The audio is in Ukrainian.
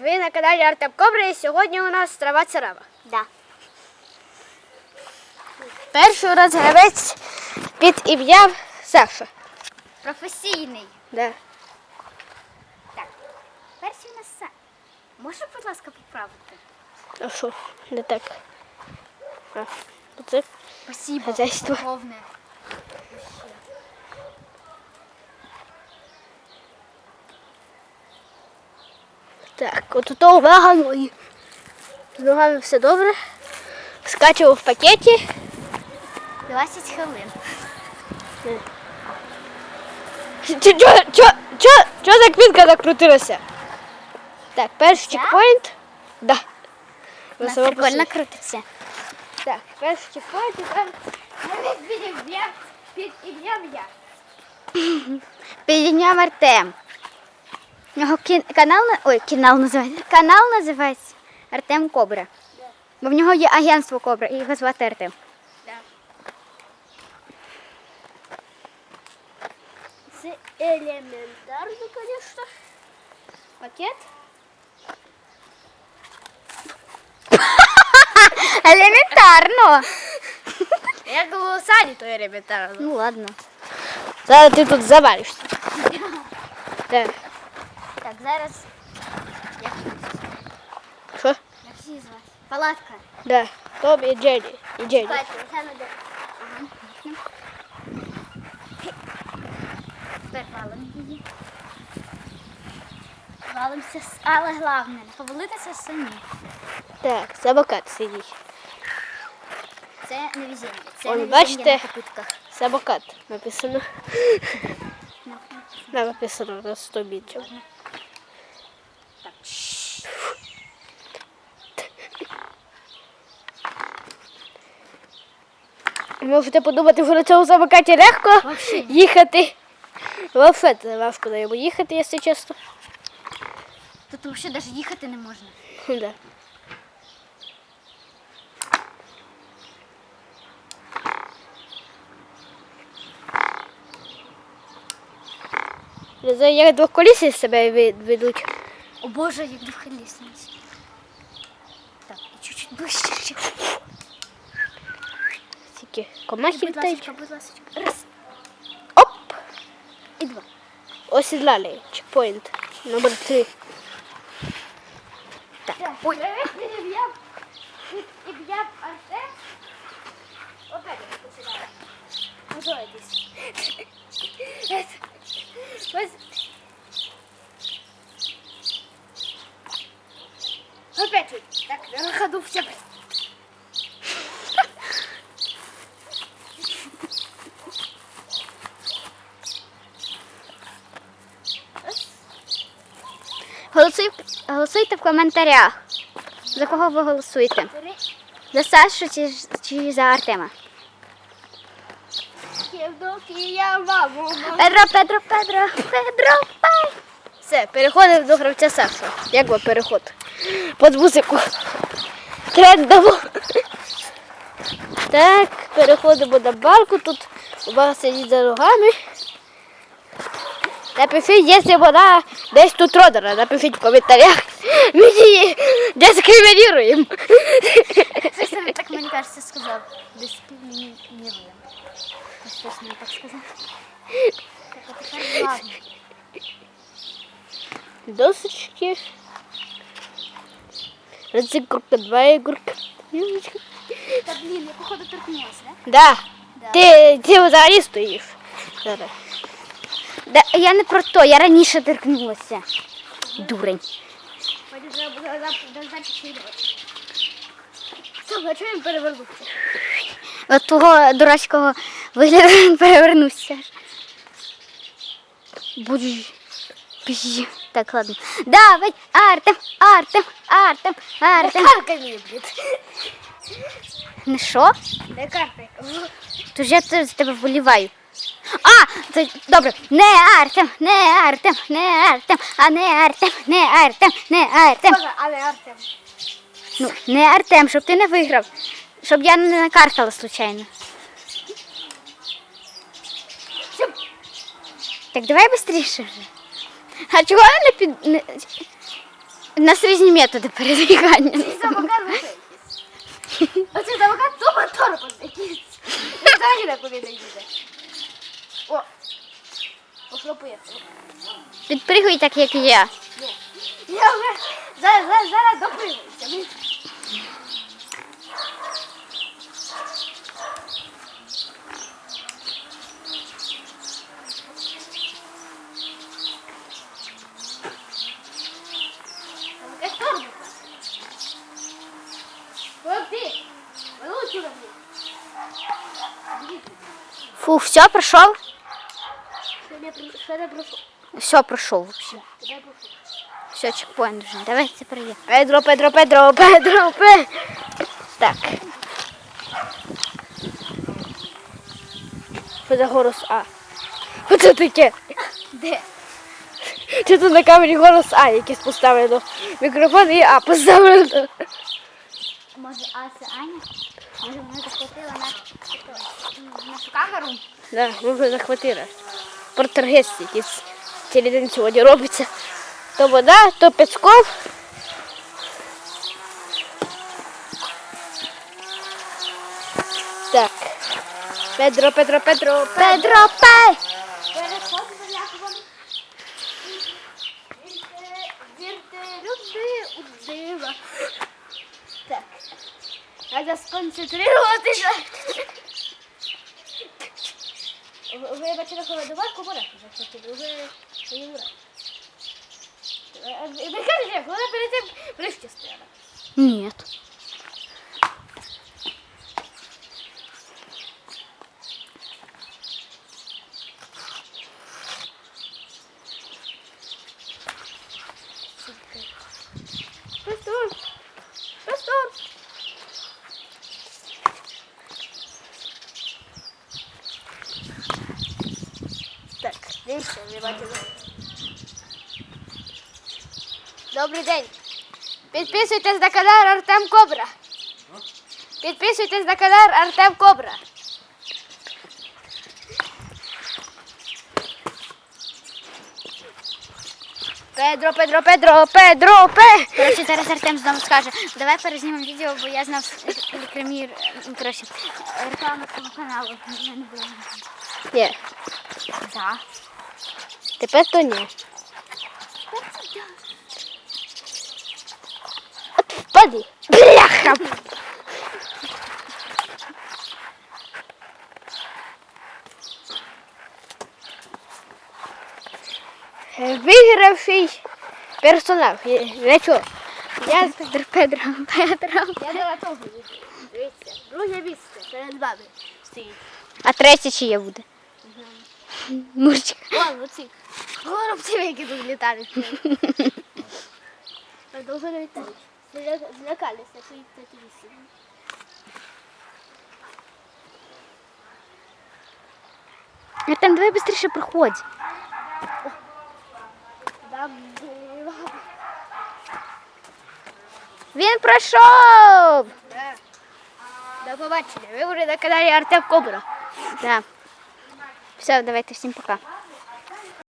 Ви на каналі Артем Кобра і сьогодні у нас трава царава. Да. Перший раз гравець під ім'ям Саша. Професійний. Да. Так. Перший у нас Са. Можеш, будь ласка, поправити? А що? Не так. А, оце Спасибо. Хазяйство. Повне. Так, от тут увага ноги. З ногами все добре. Скачемо в пакеті. 20 хвилин. Чо, чо, чо, чо, чо за квітка закрутилася? Так, перший чекпоінт. Да. Вона прикольно крутиться. Так, перший чекпоінт і там гравець під ім'ям під ім'ям я. Підняв Артем. У нього кін... канал, на- ой, канал називається. Канал називається Артем Кобра. Бо в нього є агентство Кобра і його звати Артем. Да. Це елементарно, звісно. Пакет. Елементарно. Як у саді, то елементарно. Ну ладно. Зараз ти тут завалишся. Так. Зараз. Як, Що? як всі звати? Палатка. Да. Том і Дженні. І Дженні. Тепер валимо її. Валимося, але головне, не повалитися самі. Так, самокат сидить. Це не везіння. Це Ой, не бачите? на попитках. Самокат написано. Написано на 100 бітів. Можете подумати, що на цьому самокаті легко Вообще їхати. Вообще це важко на ньому їхати, якщо чесно. Тут взагалі навіть їхати не можна. Да. Знаю, як двоколісі себе ви- ведуть. О Боже, як двохолісниці. Так, і чуть-чуть ближче. ще. Тільки комахи Будь ласка, будь ласка. Раз. Оп! І два. Осідлали. Чекпоінт. Номер три. Так. Ой. Ім'я Артем. Опять посідали. Готуйтесь. Ось. Опять. Так, на ходу все. Голосуй, голосуйте в коментарях. За кого ви голосуєте? За Сашу чи, чи за Артема? Педро, Педро, Педро, Педро, пай! Все, переходимо до гравця Саша. Як би переход? Под музику. Трендово. Так, переходимо на балку. Тут увага сидіть за ногами. Напишіть, якщо вона десь тут родина, напишіть в коментарях. Ми її саме так мені кажеться сказав. Дискримінуємо. Хтось мені так сказав. Так, а тепер ладно. Досочки. Рецикурка, два ігорка. Та блін, я походу торкнулася, да? Да. Да. Ти, ти взагалі стоїш. Зараз. Да, я не про то, я раніше торкнулася. Дурень. Саме, чого він перевернувся? От того дурацького вигляду він перевернувся. Будь. Бі. Так, ладно. Давай, Артем, Артем, Артем, Артем. Карка мені, блядь. Не що? Не карка. Тож я це з тебе вболіваю. А, то, добре. Не Артем, не Артем, не Артем, а не Артем, не Артем, не Артем. Боже, але Артем. Ну, не Артем, щоб ти не виграв. Щоб я не накаркала случайно. Так давай швидше вже. А чого я не під. Не... У нас різні методи передвігання. Самокат лише якийсь. Оце самокат то мотор якийсь. Взагалі не не їде. О, пошло поїхало. Підпригуй так, як я. Я вже зараз, зараз, зараз допригуюся. Блін. Там якась торба. Хлопці, вилучу на Фу, все, пройшов? Що не при- Що не пройшов? Все, пройшов вообще. Все, чекпоінт вже. Давай це перевір. Педро, Педро, Педро, Педро, Педро. Так. За голос А? Що це таке? Де? Це тут на камері голос А, якийсь поставлено. Мікрофон і А поставлено. Може, а це Аня? Може, вона захватила нашу, нашу камеру? Да, ми вже захватили. Портергест якийсь цілий день сьогодні робиться. То вода, то Песков. Так. Педро, Педро, Педро, Педро Пе! Переходимо Яковом. Вірте, вірте, люди у дива. Так. Треба сконцентруватися. Ви, ви бачили холодоварку порядку захотіли, ви ви Юра. Ви ви кажете, вона перед лифті стояла. Ні. Так, дивіться, ви бачили. Добрий день. Підписуйтесь на канал Артем Кобра. Підписуйтесь на канал Артем Кобра. Педро, Педро, Педро, Педро, Пе. Коротше, зараз Артем знову скаже, давай перезнімемо відео, бо я знав рекламір, коротше, рекламу цього каналу. Не. Ні, Да. Тепер то ні. От впади. Бляха. Вигравший персонаж. Не чого. Я Педро, Педро, Педро. Я дала того. Дивіться, друге місце перед вами стоїть. А третє чиє буде? Мурчик. Вон, оці. Горобці, які тут літають. Довго не літають. Зля- Злякалися, що їх тут вісім. Артем, давай швидше проходь. Да, було. Він пройшов. Да. До побачення. Ви були на каналі Артем Кобра. Да. Все, давайте всім пока.